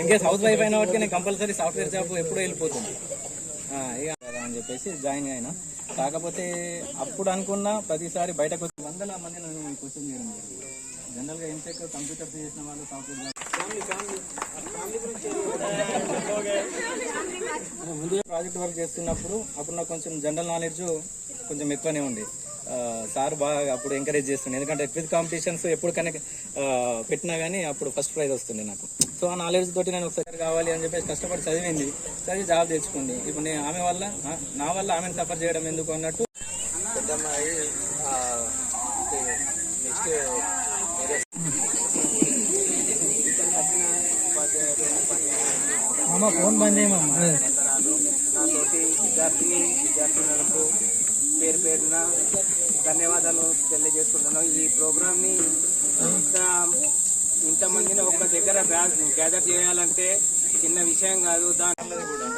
ఇంకే house wife అయిన వాటికి నేను కంపల్సరీ సాఫ్ట్వేర్ జాబ్ ఎప్పుడూ వెళ్ళిపోతుంది. అని చెప్పేసి జాయిన్ అయినా. కాకపోతే అప్పుడు అనుకున్న ప్రతిసారి బయటకు వచ్చి వందల మంది నన్ను క్వశ్చన్ చేయడం జనరల్గా ఎంటెక్ కంప్యూటర్ చేసిన వాళ్ళు సాఫ్ట్వేర్ జాబ్ ముందుగా ప్రాజెక్ట్ వర్క్ చేస్తున్నప్పుడు అప్పుడు నాకు కొంచెం జనరల్ నాలెడ్జ్ కొంచెం ఎక్కువనే ఉంది. సార్ బాగా అప్పుడు ఎంకరేజ్ చేస్తుండే. ఎందుకంటే క్విజ్ కాంపిటీషన్స్ ఎప్పుడు కనుక పెట్టినా కానీ అప్పుడు ఫస్ట్ ప్రైజ్ వస్తుంది నాకు. సో ఆ నాలెడ్జ్ తోటి నేను ఒకసారి కావాలి అని చెప్పేసి కష్టపడి చదివింది. చదివి జాబ్ తెచ్చుకుంది. ఇప్పుడు నేను ఆమె వల్ల నా వల్ల ఆమెను సఫర్ చేయడం ఎందుకు అన్నట్టు పెద్దమ్మాయి నెక్స్ట్ అమ్మ ఫోన్ బంద్ నాతోటి విద్యార్థిని విద్యార్థినులకు పేరు పేరున ధన్యవాదాలు తెలియజేసుకుంటున్నాం ఈ ప్రోగ్రామ్ని ఇంత ఇంతమందిని ఒక దగ్గర గ్యాదర్ చేయాలంటే చిన్న విషయం కాదు. దాని కూడా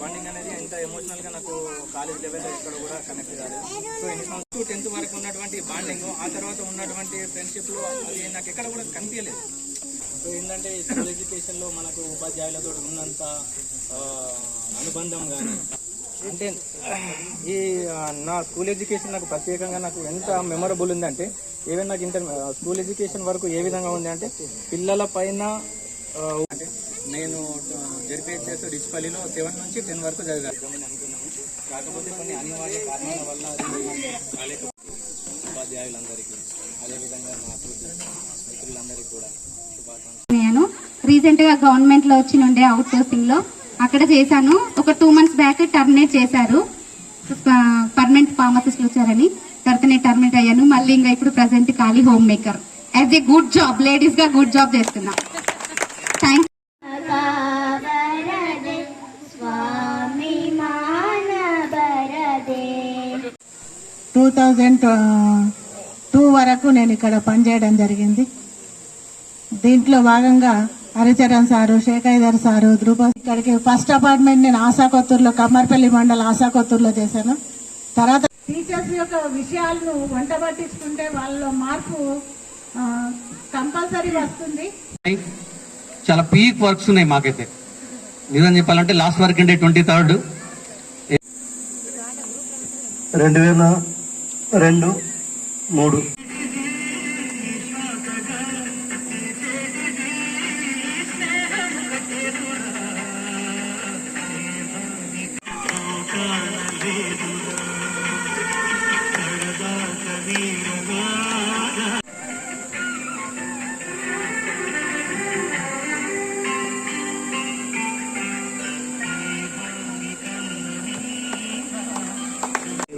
బాండింగ్ అనేది ఎంత ఎమోషనల్గా నాకు కాలేజ్ లెవెల్ ఇక్కడ కూడా కనెక్ట్ కాలేదు. సో ఎన్ని సంవత్సరాలు టెన్త్ వరకు ఉన్నటువంటి బాండింగ్ ఆ తర్వాత ఉన్నటువంటి ఫ్రెండ్షిప్లో అది నాకు ఎక్కడ కూడా కనిపించలేదు. సో ఏంటంటే స్కూల్ ఎడ్యుకేషన్లో మనకు ఉపాధ్యాయులతో ఉన్నంత అనుబంధం కానీ అంటే ఈ నా స్కూల్ ఎడ్యుకేషన్ నాకు ప్రత్యేకంగా నాకు ఎంత మెమరబుల్ ఉందంటే ఈవెన్ నాకు ఇంటర్ స్కూల్ ఎడ్యుకేషన్ వరకు ఏ విధంగా ఉంది అంటే పిల్లల పైన అంటే నేను జరిపేచేసి డిస్పల్లిలో సెవెన్ నుంచి టెన్ వరకు చదివాను. కాకపోతే కొన్ని అనివార్య కారణాల వల్ల ఉపాధ్యాయులందరికీ అదేవిధంగా నా మిత్రులందరికీ కూడా. నేను రీసెంట్గా గవర్నమెంట్లో వచ్చి ఉండే అవుట్ సోర్సింగ్లో. అక్కడ చేశాను. ఒక టూ మంత్స్ బ్యాక్ టర్మినేట్ చేశారు. పర్మనెంట్ ఫార్మసిస్ట్ వచ్చారని. తర్వాత నేను టర్మినేట్ అయ్యాను. మళ్ళీ ఇంకా ఇప్పుడు ప్రజెంట్ ఖాళీ home maker. As a good job లేడీస్గా good job చేస్తున్నా. థ్యాంక్ వరదే స్వామి మానవరదే టూ థౌజండ్ టూ వరకు నేను ఇక్కడ పనిచేయడం జరిగింది. దీంట్లో భాగంగా హరిచరణ్ సారు శేఖైదర్ సారు ధ్రుప ఇక్కడికి ఫస్ట్ అపార్ట్మెంట్ నేను ఆశాకొత్తూరులో కమ్మర్పల్లి మండల ఆశాకొత్తూరులో చేశాను. తర్వాత టీచర్స్ యొక్క విషయాలను వంట పట్టించుకుంటే వాళ్ళలో మార్పు కంపల్సరీ వస్తుంది. చాలా పీక్ వర్క్స్ ఉన్నాయి మాకైతే. నిజం చెప్పాలంటే లాస్ట్ వర్క్ అంటే ట్వంటీ థర్డ్. రెండు వేల రెండు మూడు.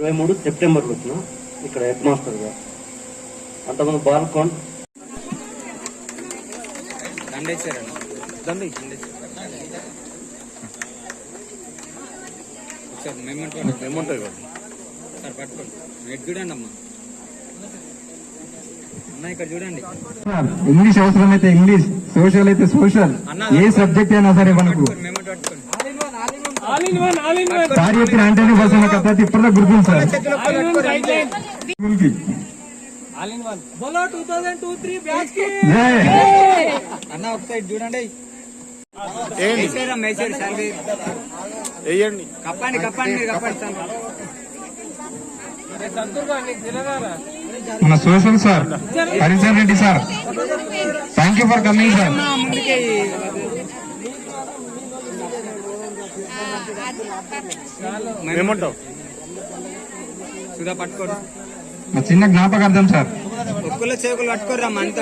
ఇరవై మూడు సెప్టెంబర్లో వచ్చిన ఇక్కడ హెడ్ మాస్టర్గా. అంతకుముందు బాల్కోన్. సార్ పట్టుకోండి. నెట్ చూడండి అమ్మా అన్న ఇక్కడ చూడండి. ఇంగ్లీష్ అవసరమైతే ఇంగ్లీష్ సోషల్ అయితే సోషల్. ఏ సబ్జెక్ట్ అయినా సరే మనకు. చెప్పిన అంటేనే ఫస్ట్ నాకు పద్ధతి ఇప్పటిదా గుర్తుంది సార్. అన్న ఒక సైడ్ చూడండి. వేయండి. కప్పండి కప్పండి కప్పండి. సార్ మన social sir Harichar Reddy sir. Thank you for coming sir ఏమంటావు సుధా పట్టుకోరు మా చిన్న జ్ఞాపకార్థం సార్. ఒక్కలో చేకులు పట్టుకోరు అంత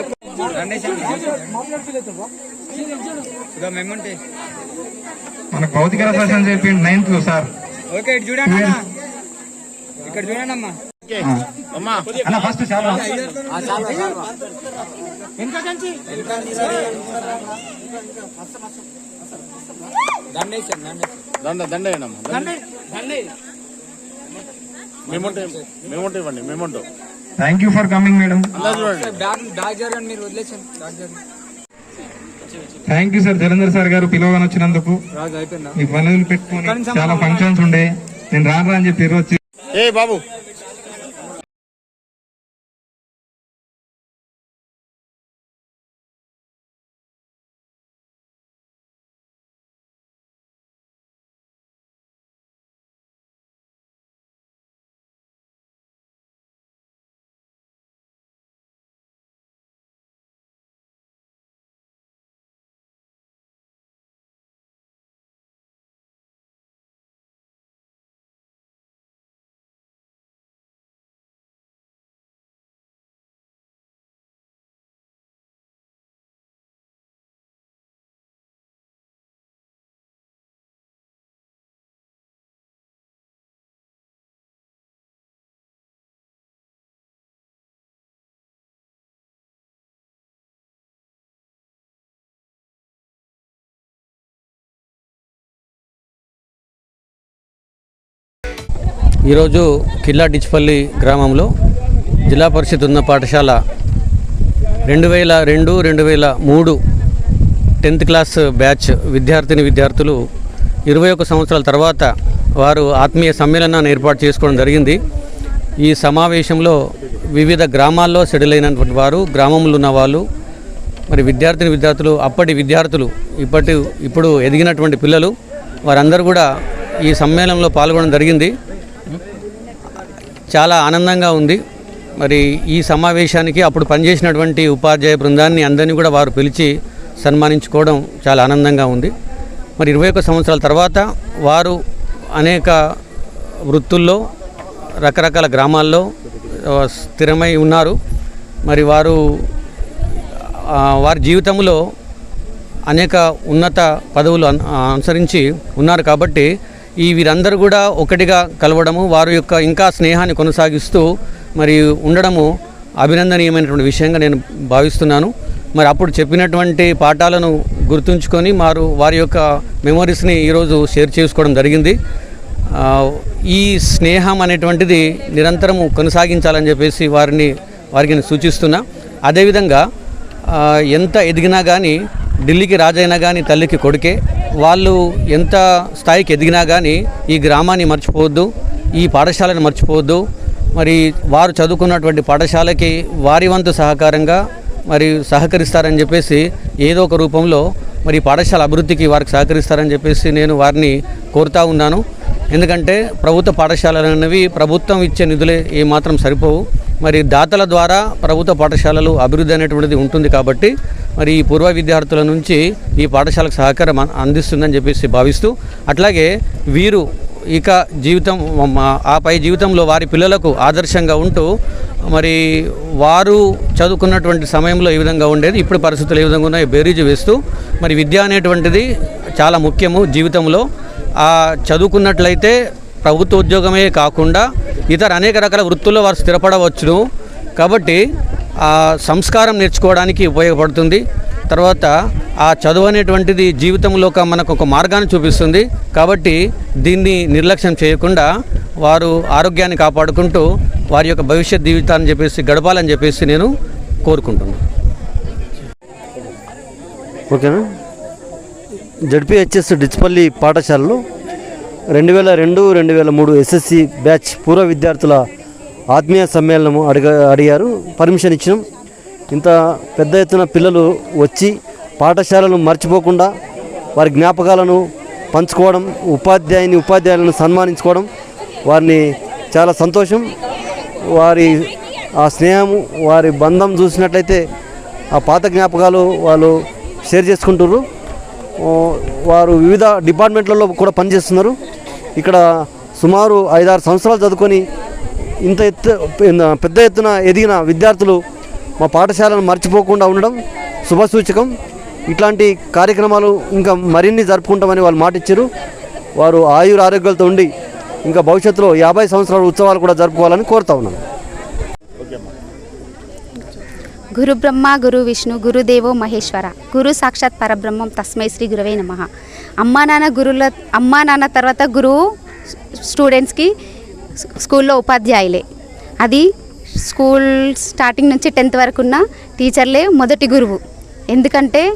మనకు భౌతిక రసాయనం చెప్పింది నైన్త్లో సార్. ఓకే ఇటు చూడండి ఇక్కడ చూడండి అమ్మా. అన్న ఫస్ట్ చాలా. దండ దండ. వేయనమ్మా మేముంటే మేముంటే ఇవ్వండి మేముంటాం. Thank you for coming madam thank you sir Jalandhar sir గారు పిలవగానే వచ్చినందుకు మీ పనులు పెట్టుకొని చాలా ఫంక్షన్స్ ఉండే. నేను రాను రా అని చెప్పి ఈరోజు వచ్చి ఏ బాబు. ఈరోజు కిల్లా డిచ్పల్లి గ్రామంలో జిల్లా పరిషత్ ఉన్న పాఠశాల రెండు వేల రెండు రెండు వేల మూడు టెన్త్ క్లాస్ బ్యాచ్ విద్యార్థిని విద్యార్థులు ఇరవై ఒక సంవత్సరాల తర్వాత వారు ఆత్మీయ సమ్మేళనాన్ని ఏర్పాటు చేసుకోవడం జరిగింది. ఈ సమావేశంలో వివిధ గ్రామాల్లో సెటిల్ అయినటువంటి వారు గ్రామంలో ఉన్న వాళ్ళు మరి విద్యార్థిని విద్యార్థులు అప్పటి విద్యార్థులు ఇప్పటి ఇప్పుడు ఎదిగినటువంటి పిల్లలు వారందరూ కూడా ఈ సమ్మేళనంలో పాల్గొనడం జరిగింది. చాలా ఆనందంగా ఉంది. మరి ఈ సమావేశానికి అప్పుడు పనిచేసినటువంటి ఉపాధ్యాయ బృందాన్ని అందరినీ కూడా వారు పిలిచి సన్మానించుకోవడం చాలా ఆనందంగా ఉంది. మరి ఇరవై ఒక్క సంవత్సరాల తర్వాత వారు అనేక వృత్తుల్లో రకరకాల గ్రామాల్లో స్థిరమై ఉన్నారు. మరి వారు వారి జీవితంలో అనేక ఉన్నత పదవులు అనుసరించి ఉన్నారు కాబట్టి ఈ వీరందరూ కూడా ఒకటిగా కలవడము వారి యొక్క ఇంకా స్నేహాన్ని కొనసాగిస్తూ మరి ఉండడము అభినందనీయమైనటువంటి విషయంగా నేను భావిస్తున్నాను. మరి అప్పుడు చెప్పినటువంటి పాఠాలను గుర్తుంచుకొని వారు వారి యొక్క మెమొరీస్ని ఈరోజు షేర్ చేసుకోవడం జరిగింది. ఈ స్నేహం అనేటువంటిది నిరంతరము కొనసాగించాలని చెప్పేసి వారిని వారికి నేను సూచిస్తున్నా. అదేవిధంగా ఎంత ఎదిగినా కానీ ఢిల్లీకి రాజైనా కానీ తల్లికి కొడుకే. వాళ్ళు ఎంత స్థాయికి ఎదిగినా కానీ ఈ గ్రామాన్ని మర్చిపోవద్దు ఈ పాఠశాలను మర్చిపోవద్దు. మరి వారు చదువుకున్నటువంటి పాఠశాలకి వారి వంతు సహకారంగా మరి సహకరిస్తారని చెప్పేసి ఏదో ఒక రూపంలో మరి పాఠశాల అభివృద్ధికి వారికి సహకరిస్తారని చెప్పేసి నేను వారిని కోరుతా ఉన్నాను. ఎందుకంటే ప్రభుత్వ పాఠశాలలు అనేవి ప్రభుత్వం ఇచ్చే నిధులే ఏమాత్రం సరిపోవు. మరి దాతల ద్వారా ప్రభుత్వ పాఠశాలలు అభివృద్ధి అనేటువంటిది ఉంటుంది కాబట్టి మరి ఈ పూర్వ విద్యార్థుల నుంచి ఈ పాఠశాలకు సహకారం అందిస్తుందని చెప్పేసి భావిస్తూ అట్లాగే వీరు ఇక జీవితం ఆపై ఆ పై జీవితంలో వారి పిల్లలకు ఆదర్శంగా ఉంటూ మరి వారు చదువుకున్నటువంటి సమయంలో ఏ విధంగా ఉండేది ఇప్పుడు పరిస్థితులు ఏ విధంగా ఉన్నాయో బేరీజు వేస్తూ మరి విద్య అనేటువంటిది చాలా ముఖ్యము జీవితంలో. ఆ చదువుకున్నట్లయితే ప్రభుత్వ ఉద్యోగమే కాకుండా ఇతర అనేక రకాల వృత్తుల్లో వారు స్థిరపడవచ్చును. కాబట్టి ఆ సంస్కారం నేర్చుకోవడానికి ఉపయోగపడుతుంది. తర్వాత ఆ చదువు అనేటువంటిది జీవితంలో ఒక మనకు ఒక మార్గాన్ని చూపిస్తుంది. కాబట్టి దీన్ని నిర్లక్ష్యం చేయకుండా వారు ఆరోగ్యాన్ని కాపాడుకుంటూ వారి యొక్క భవిష్యత్ జీవితాన్ని చెప్పేసి గడపాలని చెప్పేసి నేను కోరుకుంటున్నాను ఓకేనా? జడ్పిహెచ్ఎస్ డిచ్పల్లి పాఠశాలలో రెండు వేల రెండు రెండు వేల మూడు ఎస్ఎస్సి బ్యాచ్ పూర్వ విద్యార్థుల ఆత్మీయ సమ్మేళనము అడిగ అడిగారు. పర్మిషన్ ఇచ్చినాం. ఇంత పెద్ద ఎత్తున పిల్లలు వచ్చి పాఠశాలను మర్చిపోకుండా వారి జ్ఞాపకాలను పంచుకోవడం ఉపాధ్యాయుని ఉపాధ్యాయులను సన్మానించుకోవడం వారిని చాలా సంతోషం. వారి ఆ స్నేహము వారి బంధం చూసినట్లయితే ఆ పాత జ్ఞాపకాలు వాళ్ళు షేర్ చేసుకుంటున్నారు వారు వివిధ డిపార్ట్మెంట్లలో కూడా పనిచేస్తున్నారు. ఇక్కడ సుమారు ఐదారు సంవత్సరాలు చదువుకొని ఇంత ఎత్తు పెద్ద ఎత్తున ఎదిగిన విద్యార్థులు మా పాఠశాలను మర్చిపోకుండా ఉండడం శుభసూచకం. ఇట్లాంటి కార్యక్రమాలు ఇంకా మరిన్ని జరుపుకుంటామని వాళ్ళు మాట ఇచ్చారు వారు ఆయుర ఆరోగ్యాలతో ఉండి ఇంకా భవిష్యత్తులో యాభై సంవత్సరాల ఉత్సవాలు కూడా జరుపుకోవాలని కోరుతా ఉన్నాను. గురు బ్రహ్మ గురు విష్ణు గురుదేవో మహేశ్వర గురు సాక్షాత్ పరబ్రహ్మం తస్మై శ్రీ గురువే నమ. అమ్మా నాన్న గురుల అమ్మా నాన్న తర్వాత గురువు స్టూడెంట్స్కి స్కూల్లో ఉపాధ్యాయులే. అది స్కూల్ స్టార్టింగ్ నుంచి టెన్త్ వరకు ఉన్న టీచర్లే మొదటి గురువు. ఎందుకంటే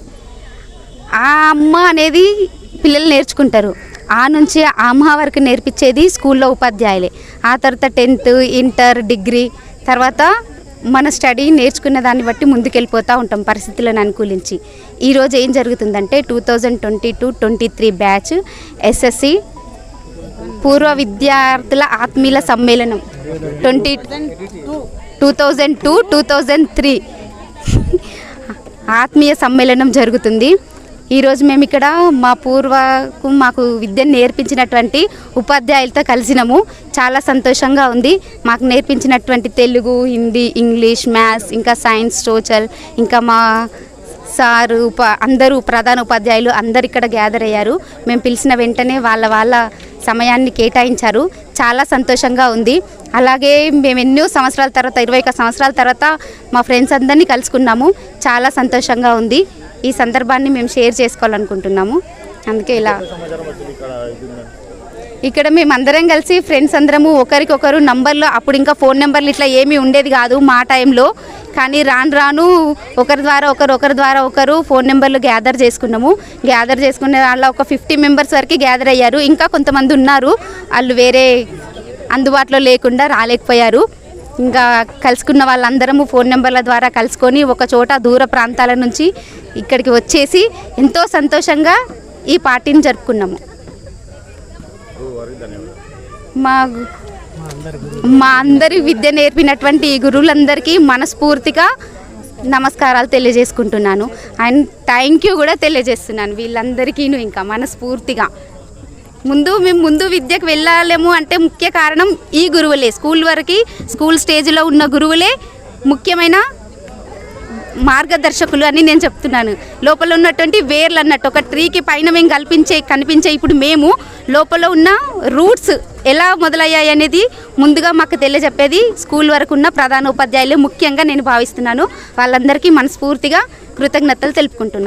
ఆ అమ్మ అనేది పిల్లలు నేర్చుకుంటారు. ఆ నుంచి ఆ అమ్మ వరకు నేర్పించేది స్కూల్లో ఉపాధ్యాయులే. ఆ తర్వాత టెన్త్ ఇంటర్ డిగ్రీ తర్వాత మన స్టడీ నేర్చుకున్న దాన్ని బట్టి ముందుకెళ్ళిపోతూ ఉంటాం పరిస్థితులను అనుకూలించి. ఈరోజు ఏం జరుగుతుందంటే two thousand twenty two twenty three batch SSC పూర్వ విద్యార్థుల ఆత్మీయుల సమ్మేళనం. Twenty two thousand two two thousand three. ఆత్మీయ సమ్మేళనం జరుగుతుంది. ఈరోజు మేము ఇక్కడ మా పూర్వకు మాకు విద్యను నేర్పించినటువంటి ఉపాధ్యాయులతో కలిసినాము. చాలా సంతోషంగా ఉంది. మాకు నేర్పించినటువంటి తెలుగు హిందీ ఇంగ్లీష్ మ్యాథ్స్ ఇంకా సైన్స్ సోషల్ ఇంకా మా సారు ఉప అందరూ ప్రధాన ఉపాధ్యాయులు అందరు ఇక్కడ గ్యాదర్ అయ్యారు. మేము పిలిచిన వెంటనే వాళ్ళ వాళ్ళ సమయాన్ని కేటాయించారు. చాలా సంతోషంగా ఉంది. అలాగే మేము ఎన్నో సంవత్సరాల తర్వాత ఇరవై ఒక సంవత్సరాల తర్వాత మా ఫ్రెండ్స్ అందరినీ కలుసుకున్నాము. చాలా సంతోషంగా ఉంది. ఈ సందర్భాన్ని మేము షేర్ చేసుకోవాలనుకుంటున్నాము. అందుకే ఇలా ఇక్కడ మేము అందరం కలిసి ఫ్రెండ్స్ అందరము ఒకరికొకరు నంబర్లు అప్పుడు ఇంకా ఫోన్ నెంబర్లు ఇట్లా ఏమీ ఉండేది కాదు మా టైంలో కానీ రాను రాను ఒకరి ద్వారా ఒకరు ఒకరి ద్వారా ఒకరు ఫోన్ నెంబర్లు గ్యాదర్ చేసుకున్నాము. గ్యాదర్ చేసుకునే వాళ్ళ ఒక ఫిఫ్టీ మెంబర్స్ వరకు గ్యాదర్ అయ్యారు. ఇంకా కొంతమంది ఉన్నారు. వాళ్ళు వేరే అందుబాటులో లేకుండా రాలేకపోయారు. ఇంకా కలుసుకున్న వాళ్ళందరము ఫోన్ నెంబర్ల ద్వారా కలుసుకొని ఒక చోట దూర ప్రాంతాల నుంచి ఇక్కడికి వచ్చేసి ఎంతో సంతోషంగా ఈ పార్టీని జరుపుకున్నాము. మా మా అందరి విద్య నేర్పినటువంటి ఈ గురువులందరికీ మనస్ఫూర్తిగా నమస్కారాలు తెలియజేసుకుంటున్నాను. అండ్ థ్యాంక్ యూ కూడా తెలియజేస్తున్నాను వీళ్ళందరికీను ఇంకా మనస్ఫూర్తిగా. ముందు మేము ముందు విద్యకు వెళ్ళాలేము అంటే ముఖ్య కారణం ఈ గురువులే. స్కూల్ వరకు స్కూల్ స్టేజ్లో ఉన్న గురువులే ముఖ్యమైన మార్గదర్శకులు అని నేను చెప్తున్నాను. లోపల ఉన్నటువంటి వేర్లు అన్నట్టు ఒక ట్రీకి పైన మేము కల్పించే కనిపించే ఇప్పుడు మేము లోపల ఉన్న రూట్స్ ఎలా మొదలయ్యాయి అనేది ముందుగా మాకు తెలియజెప్పేది స్కూల్ వరకు ఉన్న ప్రధాన ఉపాధ్యాయులు ముఖ్యంగా నేను భావిస్తున్నాను. వాళ్ళందరికీ మనస్ఫూర్తిగా కృతజ్ఞతలు తెలుపుకుంటున్నాను.